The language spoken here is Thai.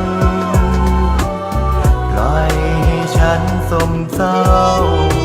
นปลอยให้ฉันสมเศร้า